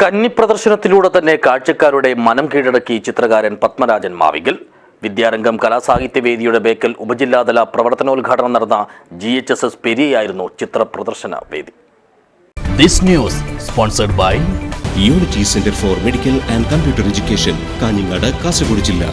കന്നി പ്രദർശനത്തിലൂടെ തന്നെ കാഴ്ചക്കാരുടെ മനം കീഴടക്കി ചിത്രകാരൻ പത്മരാജൻ മാവികൽ. വിദ്യാരംഗം കലാസാഹിത്യവേദിയുടെ ബേക്കൽ ഉപജില്ലാതല പ്രവർത്തനോദ്ഘാടനം നടന്ന ജി എച്ച് എസ് എസ് പെരിയായിരുന്നു ചിത്ര പ്രദർശന വേദി. This news sponsored by unity centre for medical and computer education Kanhangad Kasaragod ജില്ല.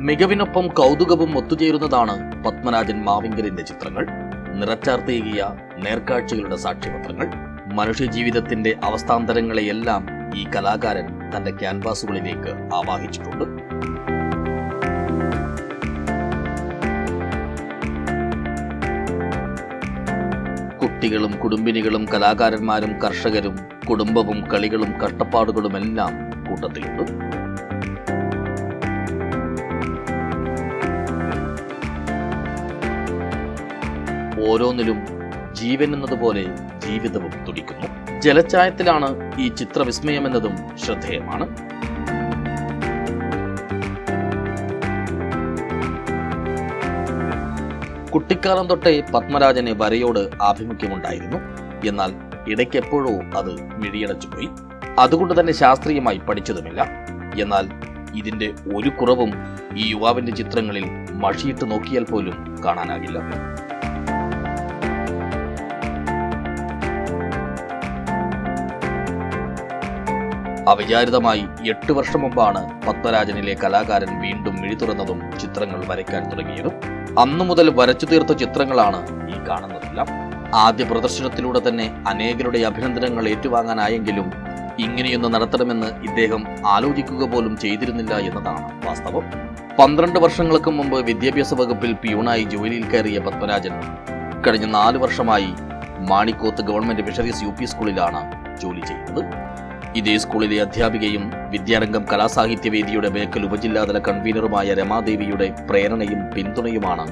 മികവിനൊപ്പം കൗതുകവും ഒത്തുചേരുന്നതാണ് പത്മരാജൻ മാവിങ്കലിന്റെ ചിത്രങ്ങൾ. നിറച്ചാർത്തേകിയ നേർക്കാഴ്ചകളുടെ സാക്ഷ്യപത്രങ്ങൾ. മനുഷ്യജീവിതത്തിന്റെ അവസ്ഥാന്തരങ്ങളെയെല്ലാം ഈ കലാകാരൻ തന്റെ ക്യാൻവാസുകളിലേക്ക് ആവാഹിച്ചിട്ടുണ്ട്. കുട്ടികളും കുടുംബിനികളും കലാകാരന്മാരും കർഷകരും കുടുംബവും കളികളും കഷ്ടപ്പാടുകളുമെല്ലാം കൂട്ടത്തിലുണ്ട്. ഓരോന്നിലും ജീവൻ എന്നതുപോലെ ജീവിതവും തുടിക്കുന്നു. ജലച്ചായത്തിലാണ് ഈ ചിത്രവിസ്മയം എന്നതും ശ്രദ്ധേയമാണ്. കുട്ടിക്കാലം തൊട്ടേ പത്മരാജന് വരയോട് ആഭിമുഖ്യമുണ്ടായിരുന്നു. എന്നാൽ ഇടയ്ക്കെപ്പോഴോ അത് മിഴിയടച്ചുപോയി അതുകൊണ്ട് തന്നെ ശാസ്ത്രീയമായി പഠിച്ചതുമില്ല. എന്നാൽ ഇതിന്റെ ഒരു കുറവും ഈ യുവാവിന്റെ ചിത്രങ്ങളിൽ മഷിയിട്ട് നോക്കിയാൽ പോലും കാണാനാകില്ല. അവിചാരിതമായി എട്ട് വർഷം മുമ്പാണ് പത്മരാജനിലെ കലാകാരൻ വീണ്ടും മിഴി തുറന്നതും ചിത്രങ്ങൾ വരയ്ക്കാൻ തുടങ്ങിയതും. അന്നു മുതൽ വരച്ചു തീർത്ത ചിത്രങ്ങളാണ് ഈ കാണുന്നതെല്ലാം. ആദ്യ പ്രദർശനത്തിലൂടെ തന്നെ അനേകരുടെ അഭിനന്ദനങ്ങൾ ഏറ്റുവാങ്ങാനായെങ്കിലും ഇങ്ങനെയൊന്നും നടത്തണമെന്ന് ഇദ്ദേഹം ആലോചിക്കുക പോലും ചെയ്തിരുന്നില്ല എന്നതാണ് വാസ്തവം. പന്ത്രണ്ട് വർഷങ്ങൾക്ക് മുമ്പ് വിദ്യാഭ്യാസ വകുപ്പിൽ പ്യൂണായി ജോലിയിൽ കയറിയ പത്മരാജൻ കഴിഞ്ഞ നാല് വർഷമായി Manikoth government fisheries U P സ്കൂളിലാണ് ജോലി ചെയ്യുന്നത്. ഇതേ സ്കൂളിലെ അധ്യാപികയും വിദ്യാരംഗം കലാസാഹിത്യവേദിയുടെ ബേക്കൽ ഉപജില്ലാതല കൺവീനറുമായ രമാദേവിയുടെ പ്രേരണയും പിന്തുണയുമാണ്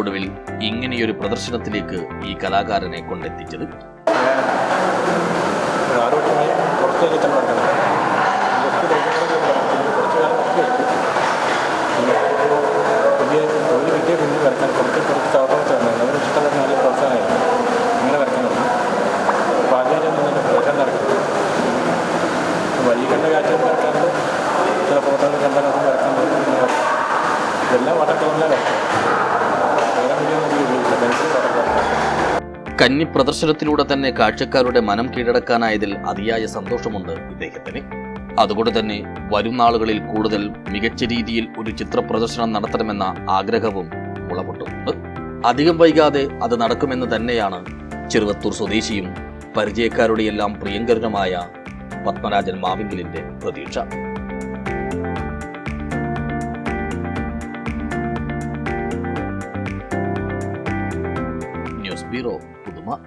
ഒടുവിൽ ഇങ്ങനെയൊരു പ്രദർശനത്തിലേക്ക് ഈ കലാകാരനെ കൊണ്ടെത്തിച്ചത്. ഒരു ആറ് കന്നി പ്രദർശനത്തിലൂടെ തന്നെ കാഴ്ചക്കാരുടെ മനം കീഴടക്കാനായതിൽ അതിയായ സന്തോഷമുണ്ട് ഇദ്ദേഹത്തിന്. അതുകൊണ്ട് തന്നെ വരും നാളുകളിൽ കൂടുതൽ മികച്ച രീതിയിൽ ഒരു ചിത്ര പ്രദർശനം നടത്തണമെന്ന ആഗ്രഹവും മുളപൊട്ടുന്നുണ്ട് അധികം വൈകാതെ അത് നടക്കുമെന്ന് തന്നെയാണ് ചെറുവത്തൂർ സ്വദേശിയും പരിചയക്കാരുടെയെല്ലാം പ്രിയങ്കരനുമായ പത്മരാജൻ മാവിങ്കലിന്റെ പ്രതീക്ഷ. Viro Kuduma